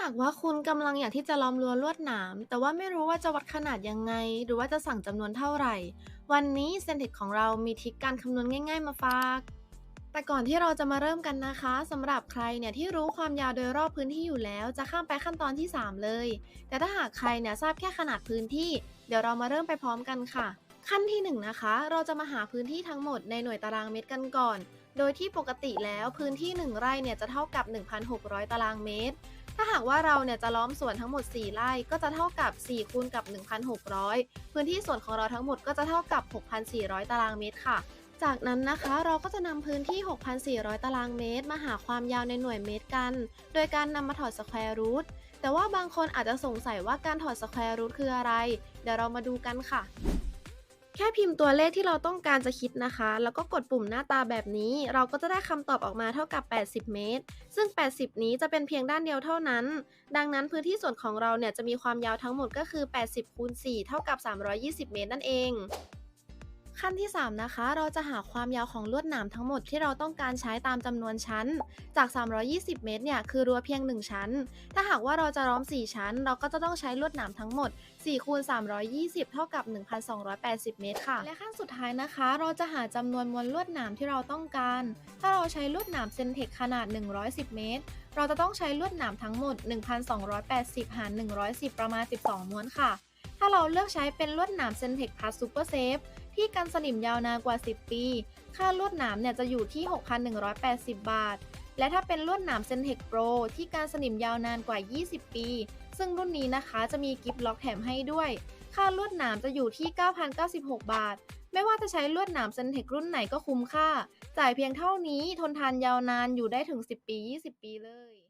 หากว่าคุณกำลังอยากที่จะล้อมรั้วลวดหนาม แต่ว่าไม่รู้ว่าจะวัดขนาดยังไง หรือว่าจะสั่งจำนวนเท่าไหร่ วันนี้เซนเทคของเรามีทริคการคำนวณง่าย ๆ มาฝาก แต่ก่อนที่เราจะมาเริ่มกันนะคะสำหรับใครเนี่ยที่รู้ความยาวโดยรอบพื้นที่อยู่แล้ว จะข้ามไปขั้นตอนที่ 3 เลย แต่ถ้าหากใครเนี่ยทราบแค่ขนาดพื้นที่ เดี๋ยวเรามาเริ่มไปพร้อมกันค่ะ ขั้นที่หนึ่งนะคะเราจะมาหาพื้นที่ทั้งหมดในหน่วยตารางเมตรกันก่อน โดยที่ปกติแล้วพื้นที่ 1 ไร่เนี่ยจะเท่ากับ 1,600 ตารางเมตร ถ้าหากว่าเราเนี่ยจะล้อมสวนทั้งหมด 4 ไร่ก็จะเท่ากับ 4 คูณกับ 1,600 พื้นที่สวนของเราทั้งหมดก็จะเท่ากับ 6,400 ตารางเมตรค่ะ จากนั้นนะคะเราก็จะนำพื้นที่ 6,400 ตารางเมตร มาหาความยาวในหน่วยเมตรกัน โดยการนำมาถอดสแควร์รูทแต่ว่าบางคนอาจจะสงสัยว่าการถอดสแควร์รูทคืออะไร เดี๋ยวเรามาดูกันค่ะ แค่พิมพ์ตัวเลขที่เราต้องการจะคิดนะคะ แล้วก็กดปุ่มหน้าตาแบบนี้ เราก็จะได้คำตอบออกมาเท่ากับ 80 เมตร ซึ่ง 80 นี้จะเป็นเพียงด้านเดียวเท่านั้น ดังนั้นพื้นที่ส่วนของเราเนี่ยจะมีความยาวทั้งหมดก็คือ 80คูณ4เท่ากับ 320 เมตรนั่นเอง ขั้นที่ 3 นะคะ เราจะหาความยาวของลวดหนามทั้งหมดที่เราต้องการใช้ตามจำนวนชั้น จาก 320 เมตรเนี่ยคือรั้วเพียง 1 ชั้น ถ้าหากว่าเราจะล้อม 4 ชั้น เราก็จะต้องใช้ลวดหนามทั้งหมด4คูณ320 เท่ากับ 1,280 เมตรค่ะ และขั้นสุดท้ายนะคะ เราจะหาจำนวนมวลลวดหนามที่เราต้องการ ถ้าเราใช้ลวดหนามเซนเทคขนาด 110 เมตร เราจะต้องใช้ลวดหนามทั้งหมด 1,280 หาร 110 ประมาณ 12 ม้วนค่ะ ถ้าเราเลือกใช้เป็นลวดหนามเซนเทคพลัสซูเปอร์เซฟ ที่กันสนิมยาวนานกว่า 10 ปี ค่าลวดหนามเนี่ยจะอยู่ที่ 6,180 บาท และถ้าเป็นลวดหนามเซนเทคโปรที่การสนิมยาวนานกว่า 20 ปี ซึ่งรุ่นนี้นะคะจะมีกิฟต์ล็อกแถมให้ด้วย ค่าลวดหนามจะอยู่ที่ 9,096 บาท ไม่ว่าจะใช้ลวดหนามเซนเทครุ่นไหนก็คุ้มค่า จ่ายเพียงเท่านี้ทนทานยาวนานอยู่ได้ถึง 10 ปี 20 ปีเลย